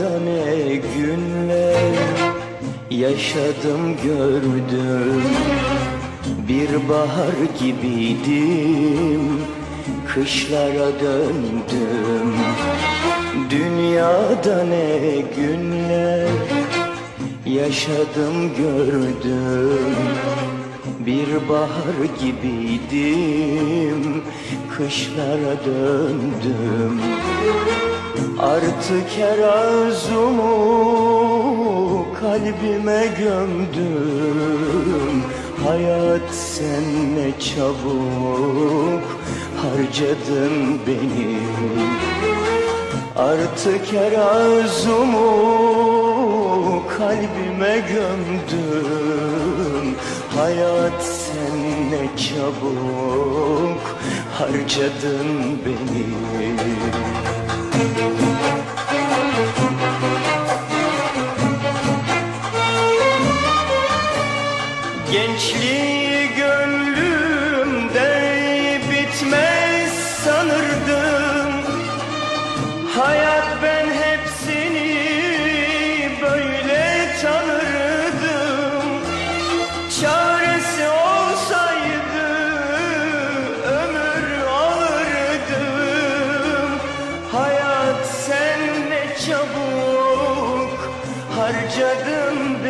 Dünyada ne günler yaşadım gördüm. Bir bahar gibiydim kışlara döndüm. Dünyada ne günler yaşadım gördüm. Bir bahar gibiydim kışlara döndüm Artık her arzumu kalbime gömdüm. Hayat sen ne çabuk harcadın beni. Artık her arzumu kalbime gömdüm. Hayat sen ne çabuk harcadın beni Gençliği gönlümde bitmez sanırdım. Hayat ben hepsini böyle tanırdım. Çaresi olsaydı ömür alırdım. Hayat sen ne çabuk harcadın